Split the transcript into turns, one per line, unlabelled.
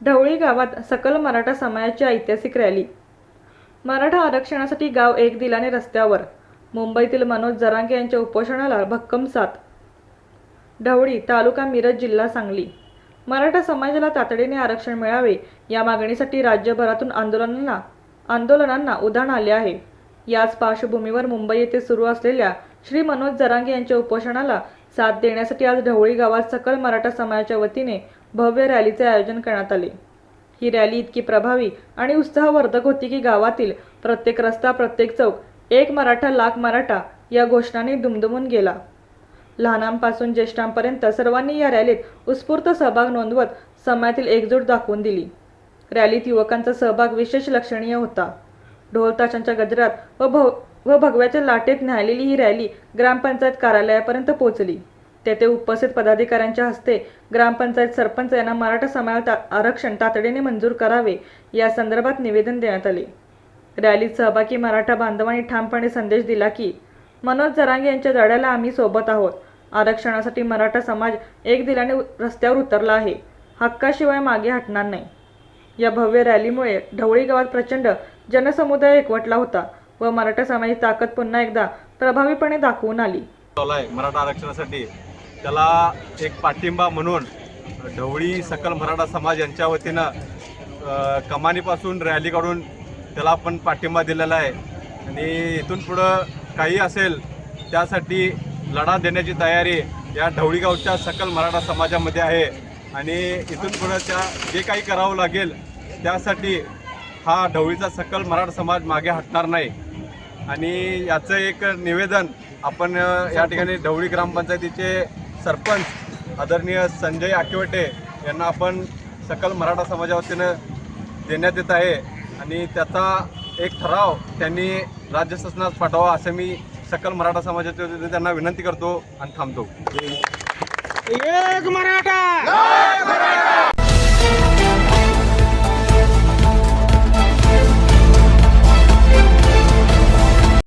ढवळी गावात सकल मराठा समाजाची ऐतिहासिक रॅली. मराठा आरक्षणासाठी गाव एक दिलाने रस्त्यावर. मुंबईतील मनोज जरांगे यांच्या उपोषणाला भक्कम साथ. ढवळी तालुका मिरज जिल्हा सांगली. मराठा समाजाला तातडीने आरक्षण मिळावे या मागणीसाठी राज्यभरातून आंदोलनांना आंदोलनांना उधाण आले आहे. याच पार्श्वभूमीवर मुंबई येथे सुरू असलेल्या श्री मनोज जरांगे यांच्या उपोषणाला साथ देण्यासाठी आज ढवळी गावात सकल मराठा समाजाच्या वतीने भव्य रॅलीचे आयोजन करण्यात आले. ही रॅली इतकी प्रभावी आणि उत्साहवर्धक होती की गावातील प्रत्येक रस्ता प्रत्येक चौक एक मराठा लाख मराठा या घोषणाने दुमदुमून गेला. लहानांपासून ज्येष्ठांपर्यंत सर्वांनी या रॅलीत उत्स्फूर्त सहभाग नोंदवत समाजातील एकजूट दाखवून दिली. रॅलीत युवकांचा सहभाग विशेष लक्षणीय होता. ढोल ताशांच्या गजरात व भव व भगव्याच्या लाटेत न्याहालेली ही रॅली ग्रामपंचायत कार्यालयापर्यंत पोहोचली. तेथे उपस्थित पदाधिकाऱ्यांच्या हस्ते ग्रामपंचायत सरपंच यांना मराठा समाजात आरक्षण तातडीने मंजूर करावे या संदर्भात निवेदन देण्यात आले. रॅलीत सहभागी मराठा बांधवांनी ठामपणे संदेश दिला की मनोज जरांगे यांच्या लढ्याला आम्ही सोबत आहोत. आरक्षणासाठी मराठा समाज एक दिलाने रस्त्यावर उतरला आहे. हक्काशिवाय मागे हटणार नाही. या भव्य रॅलीमुळे ढवळी गावात प्रचंड जनसमुदाय एकवटला होता व मराठा समाजाची ताकद पुन्हा एकदा प्रभावीपणे दाखवून आली.
मराठा आरक्षणासाठी त्याला एक पाठिंबा म्हणून ढवळी सकल मराठा समाज यांच्या वतीनं कमानीपासून रॅली काढून त्याला आपण पाठिंबा दिलेला आहे. आणि इथून पुढं काही असेल त्यासाठी लढा देण्याची तयारी या ढवळीगावच्या सकल मराठा समाजामध्ये आहे. आणि इथून पुढं त्या जे काही करावं लागेल त्यासाठी हा ढवळीचा सकल मराठा समाज मागे हटणार नाही. आणि याचं एक निवेदन आपण या ठिकाणी ढवळी ग्रामपंचायतीचे सरपंच आदरणीय संजय आकिवटे यांना आपण सकल मराठा समाजावतीनं देण्यात येत आहे. आणि त्याचा एक ठराव त्यांनी राज्य शासनास पाठवा असं मी सकल मराठा समाजाच्या त्यांना विनंती करतो आणि थांबतो.
एक मराठा!